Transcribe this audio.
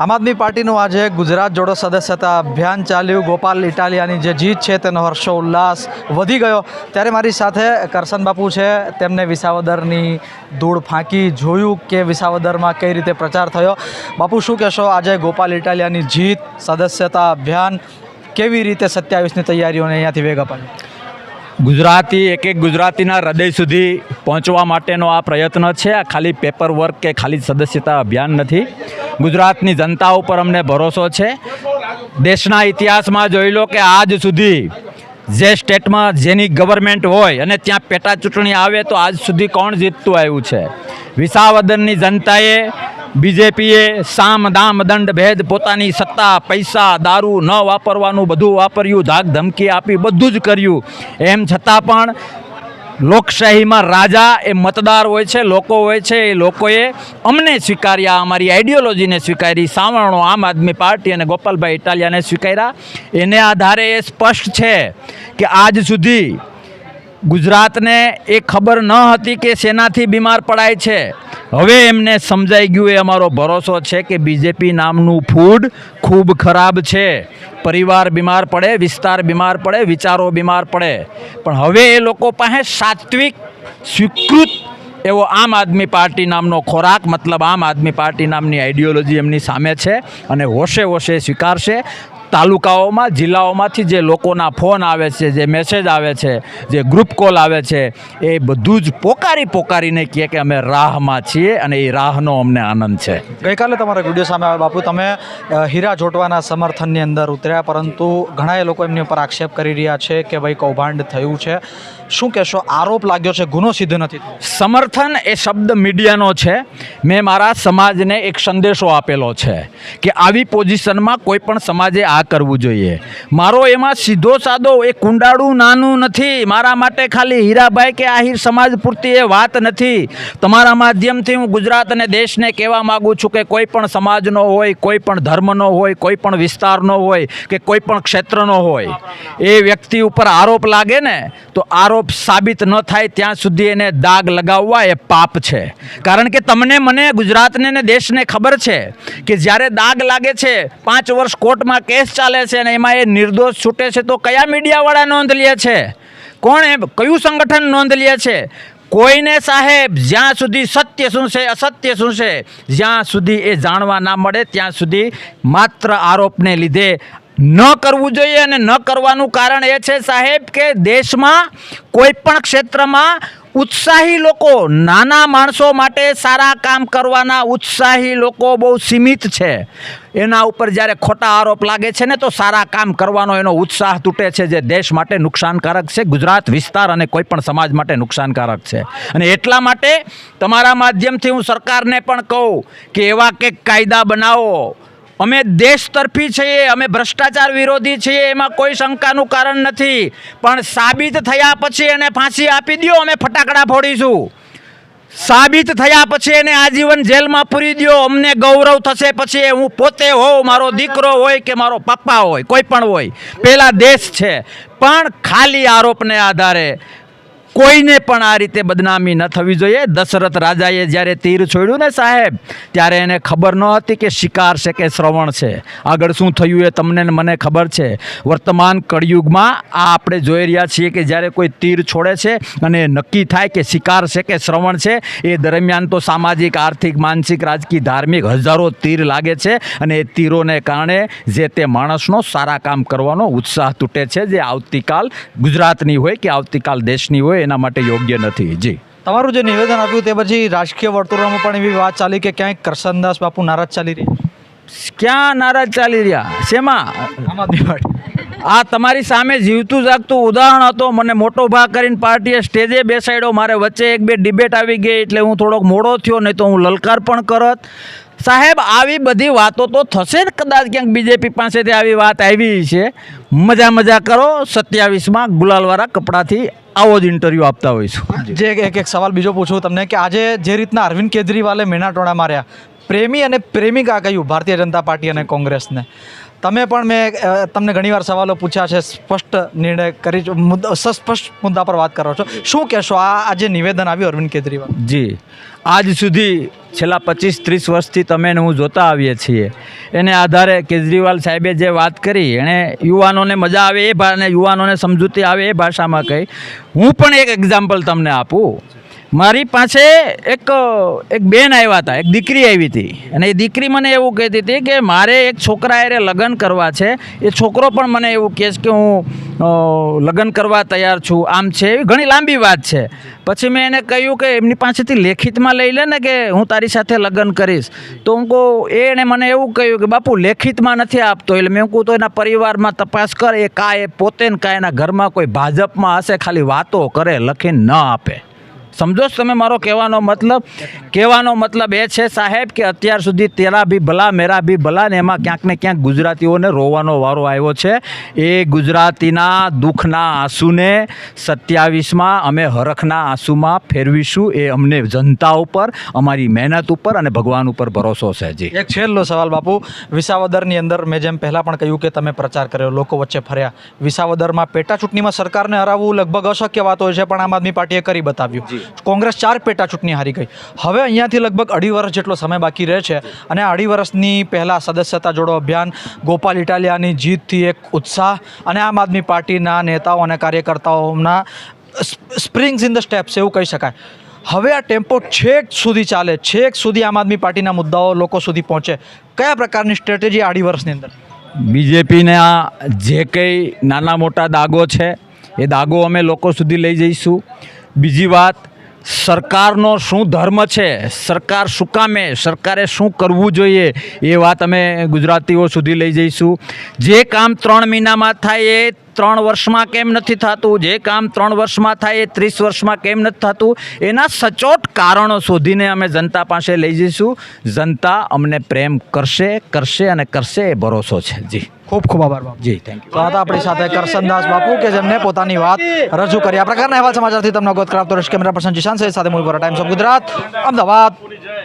આમ આદમી પાર્ટીનું આજે ગુજરાત જોડો સદસ્યતા અભિયાન ચાલ્યું. ગોપાલ ઇટાલિયાની જે જીત છે તેનો હર્ષો ઉલ્લાસ વધી ગયો. ત્યારે મારી સાથે કરશન બાપુ છે. તેમને વિસાવદરની ધૂળ ફાંકી જોયું કે વિસાવદરમાં કઈ રીતે પ્રચાર થયો. બાપુ, શું કહેશો? આજે ગોપાલ ઇટાલિયાની જીત, સદસ્યતા અભિયાન કેવી રીતે સત્યાવીસની તૈયારીઓને અહીંયાથી વેગ અપાય? ગુજરાતી એક એક ગુજરાતીના હૃદય સુધી પહોંચવા માટેનો આ પ્રયત્ન છે. આ ખાલી પેપર વર્ક કે ખાલી સદસ્યતા અભિયાન નથી. ગુજરાતની જનતા ઉપર અમને ભરોસો છે. દેશના ઇતિહાસમાં જોઈ લો કે આજ સુધી જે સ્ટેટમાં જેની ગવર્મેન્ટ હોય અને ત્યાં પેટા ચૂંટણી આવે તો આજ સુધી કોણ જીતતું આવ્યું છે? વિસાવદનની જનતાએ બીજેપીએ સામ, દામ, દંડ, ભેદ, પોતાની સત્તા, પૈસા, દારૂ ન વાપરવાનું, બધું વાપર્યું, ધાક ધમકી આપી, બધું જ કર્યું. એમ છતાં પણ લોકશાહીમાં રાજા એ મતદાર હોય છે, લોકો હોય છે, એ લોકોએ અમને સ્વીકાર્યા, અમારી આઈડિયોલોજીને સ્વીકારી, સાવરણો આમ આદમી પાર્ટી અને ગોપાલભાઈ ઇટાલિયાને સ્વીકાર્યા. એને આધારે એ સ્પષ્ટ છે કે આજ સુધી ગુજરાતને એ ખબર ન હતી કે શેનાથી બીમાર પડાય છે. હવે એમને સમજાઈ ગયું, એ અમારો ભરોસો છે કે બીજેપી નામનું ફૂડ ખૂબ ખરાબ છે. પરિવાર બીમાર પડે, વિસ્તાર બીમાર પડે, વિચારો બીમાર પડે. પણ હવે એ લોકો પાસે સાત્વિક, સ્વીકૃત એવો આમ આદમી પાર્ટી નામનો ખોરાક, મતલબ આમ આદમી પાર્ટી નામની આઈડિયોલોજી એમની સામે છે અને હોશે હોશે સ્વીકારશે. તાલુકાઓમાં જિલ્લાઓમાંથી જે લોકોના ફોન આવે છે જે મેસેજ આવે છે જે ગ્રુપ કોલ આવે છે એ બધું જ પોકારી પોકારીને કહે કે અમે રાહમાં છીએ અને એ રાહનો અમને આનંદ છે. ગઈકાલે તમારા વીડિયો સામે આવ્યો બાપુ તમે હીરા જોટવાના સમર્થનની અંદર ઉતર્યા પરંતુ ઘણા એ લોકો એમની ઉપર આક્ષેપ કરી રહ્યા છે કે ભાઈ કૌભાંડ થયું છે. શું કહેશો આરોપ લાગ્યો છે ગુનો સિદ્ધ નથી સમર્થન એ શબ્દ મીડિયાનો છે. મેં મારા સમાજને એક સંદેશો આપેલો છે કે આવી પોઝિશનમાં કોઈ પણ સમાજે આ કરવું જોઈએ. મારો એમાં સીધો સાદો એ કુંડાળું નાનું નથી. મારા માટે ખાલી હીરાભાઈ કે આહિર સમાજ પૂરતી એ વાત નથી. તમારા માધ્યમથી હું ગુજરાત અને દેશને કહેવા માગું છું કે કોઈ પણ સમાજનો હોય, કોઈ પણ ધર્મનો હોય, કોઈ પણ વિસ્તારનો હોય કે કોઈ પણ ક્ષેત્રનો હોય, એ વ્યક્તિ ઉપર આરોપ લાગે ને, તો આરોપ સાબિત ન થાય ત્યાં સુધી એને દાગ લગાવવા એ પાપ છે. કારણ કે તમને મને ગુજરાતને ને દેશને ખબર છે કે જ્યારે દાગ લાગે છે, પાંચ વર્ષ કોર્ટમાં કેસ ચાલે છે અને એમાં એ નિર્દોષ છૂટે છે તો કયા મીડિયાવાળા નોંધ લે છે? કોણ કયું સંગઠન નોંધ લે છે? કોઈને સાહેબ, જ્યાં સુધી સત્ય શું છે, અસત્ય શું છે, જ્યાં સુધી એ જાણવા ના મળે, ત્યાં સુધી માત્ર આરોપને લીધે ન કરવું જોઈએ અને ન કરવાનું કારણ એ છે સાહેબ કે દેશમાં કોઈ પણ ક્ષેત્રમાં ઉત્સાહી લોકો નાના માણસો માટે સારા કામ કરવાના ઉત્સાહી લોકો બહુ સીમિત છે. એના ઉપર જ્યારે ખોટા આરોપ લાગે છે ને, તો સારા કામ કરવાનો એનો ઉત્સાહ તૂટે છે જે દેશ માટે નુકસાનકારક છે, ગુજરાત વિસ્તાર અને કોઈપણ સમાજ માટે નુકસાનકારક છે. અને એટલા માટે તમારા માધ્યમથી હું સરકારને પણ કહું કે એવા કંઈક કાયદા બનાવો અમે દેશ તરફી છીએ, અમે ભ્રષ્ટાચાર વિરોધી છીએ, એમાં કોઈ શંકાનું કારણ નથી. પણ સાબિત થયા પછી એને ફાંસી આપી દો અમે ફટાકડા ફોડીશું. સાબિત થયા પછી એને આજીવન જેલમાં પૂરી દો અમને ગૌરવ થશે પછી હું પોતે હોઉં, મારો દીકરો હોય કે મારો પપ્પા હોય, કોઈ પણ હોય. પેલા દેશ છે. પણ ખાલી આરોપને આધારે કોઈને પણ આ રીતે બદનામી ન થવી જોઈએ. દશરથ રાજાએ જ્યારે તીર છોડ્યું ને સાહેબ, ત્યારે એને ખબર ન હતી કે શિકાર છે કે શ્રવણ છે. આગળ શું થયું એ તમને મને ખબર છે. વર્તમાન કળિયુગમાં આ આપણે જોઈ રહ્યા છીએ કે જ્યારે કોઈ તીર છોડે છે અને નક્કી થાય કે શિકાર છે કે શ્રવણ છે, એ દરમિયાન તો સામાજિક, આર્થિક, માનસિક, રાજકીય, ધાર્મિક હજારો તીર લાગે છે અને એ તીરોને કારણે જે તે માણસનો સારા કામ કરવાનો ઉત્સાહ તૂટે છે. જે આવતીકાલ ગુજરાતની હોય કે આવતીકાલ દેશની હોય એના માટે યોગ્ય નથી. જી. તમારું જે નિવેદન આપ્યું તે પછી રાજકીય વર્તુળોમાં પણ એવી વાત ચાલી કે ક્યાંક કરશનદાસ બાપુ નારાજ ચાલી રહી ક્યાં નારાજ ચાલી રહ્યા? શેમાં? આમ આદમી પાર્ટી. આ તમારી સામે જીવતું જાગતું ઉદાહરણ હતો. મને મોટો ભાગ કરીને પાર્ટીએ સ્ટેજે બેસાડ્યો. મારે વચ્ચે એક બે ડિબેટ આવી ગઈ એટલે હું થોડોક મોડો થયો નહીં તો હું લલકાર પણ કરત. સાહેબ આવી બધી વાતો તો થશે જ કદાચ ક્યાંક બીજેપી પાસેથી આવી વાત આવી છે. મજા મજા કરો. સત્યાવીસમાં ગુલાલવાળા કપડાથી આવો જ ઇન્ટરવ્યૂ આપતા હોઈશું. જે. એક એક સવાલ બીજો પૂછું તમને કે આજે જે રીતના અરવિંદ કેજરીવાલે મેના ટોણા માર્યા પ્રેમી અને પ્રેમિકા કહ્યું ભારતીય જનતા પાર્ટી અને કોંગ્રેસને. તમે પણ મેં તમને ઘણીવાર સવાલો પૂછ્યા છે, સ્પષ્ટ નિર્ણય કરી સસ્પષ્ટ મુદ્દા પર વાત કરો છો. શું કહેશો? આ આજે નિવેદન આવ્યું અરવિંદ કેજરીવાલ? જી. આજ સુધી છેલ્લા પચીસ ત્રીસ વર્ષથી તમે હું જોતા આવીએ છીએ. એને આધારે કેજરીવાલ સાહેબે જે વાત કરી એણે યુવાનોને મજા આવે એ ભા, અને યુવાનોને સમજૂતી આવે એ ભાષામાં કહી. હું પણ એક એક્ઝામ્પલ તમને આપું. મારી પાસે એક એક બેન આવ્યા હતા, એક દીકરી આવી હતી. અને એ દીકરી મને એવું કહેતી હતી કે મારે એક છોકરા એરે લગ્ન કરવા છે. એ છોકરો પણ મને એવું કહે છે કે હું લગ્ન કરવા તૈયાર છું, આમ છે, એવી ઘણી લાંબી વાત છે. પછી મેં એને કહ્યું કે એમની પાસેથી લેખિતમાં લઈ લે ને કે હું તારી સાથે લગ્ન કરીશ. તો હું કહું એણે મને એવું કહ્યું કે બાપુ, લેખિતમાં નથી આપતો. એટલે મેં કહું તો એના પરિવારમાં તપાસ કર, એ કા એ પોતે ને કાં એના ઘરમાં કોઈ ભાજપમાં હશે, ખાલી વાતો કરે, લખીને ન આપે. સમજો તમે મારો કહેવાનો મતલબ? કહેવાનો મતલબ એ છે સાહેબ કે અત્યાર સુધી તેરા બી ભલા, મેરા બી ભલા ને એમાં ક્યાંક ને ક્યાંક ગુજરાતીઓને રોવાનો વારો આવ્યો છે. એ ગુજરાતીના દુઃખના આંસુને સત્યાવીસમાં અમે હરખના આંસુમાં ફેરવીશું. એ અમને જનતા ઉપર, અમારી મહેનત ઉપર અને ભગવાન ઉપર ભરોસો છે જી. એક છેલ્લો સવાલ બાપુ. વિસાવદરની અંદર મેં જેમ પહેલાં પણ કહ્યું કે તમે પ્રચાર કર્યો, લોકો વચ્ચે ફર્યા. વિસાવદરમાં પેટા ચૂંટણીમાં સરકારને હરાવવું લગભગ અશક્ય વાત હોય છે, પણ આમ આદમી પાર્ટીએ કરી બતાવ્યું. કોંગ્રેસ ચાર પેટા ચૂંટણી હારી ગઈ. હવે અહીંયાથી લગભગ અઢી વર્ષ જેટલો સમય બાકી રહે છે અને અઢી વર્ષની પહેલાં સદસ્યતા જોડો અભિયાન ગોપાલ ઇટાલિયાની જીતથી એક ઉત્સાહ અને આમ આદમી પાર્ટીના નેતાઓ અને કાર્યકર્તાઓના સ્પ્રિંગ્સ ઇન ધ સ્ટેપ્સ એવું કહી શકાય. હવે આ ટેમ્પો છેક સુધી ચાલે, છેક સુધી આમ આદમી પાર્ટીના મુદ્દાઓ લોકો સુધી પહોંચે. કયા પ્રકારની સ્ટ્રેટેજી અઢી વર્ષની અંદર? બીજેપીના જે કંઈ નાના મોટા દાગો છે, એ દાગો અમે લોકો સુધી લઈ જઈશું. બીજી વાત સરકારનો શું ધર્મ છે? સરકાર શું કામે? સરકારે શું કરવું જોઈએ? એ વાત અમે ગુજરાતીઓ સુધી લઈ જઈશું. જે કામ ત્રણ મહિનામાં થાય એ ત્રણ વર્ષમાં કેમ નથી થતું? જે કામ ત્રણ વર્ષમાં થાય એ ત્રીસ વર્ષમાં કેમ નથી થતું? એના સચોટ કારણો શોધીને અમે જનતા પાસે લઈ જઈશું. જનતા અમને પ્રેમ કરશે કરશે અને કરશે એ ભરોસો છે. જી. ખૂબ ખૂબ આભાર બાપુ. જી થેન્ક યુ તો હતા આપણી સાથે કરસનદાસ બાપુ કે જેમને પોતાની વાત રજૂ કરી. આ પ્રકારના અહેવાલ સમાચારથી તમને અવગત કરાવતો રહીશ. કેમેરા પર્સન જીશાન સાથે મૂળ ટાઈમ્સ ઓફ ગુજરાત અમદાવાદ.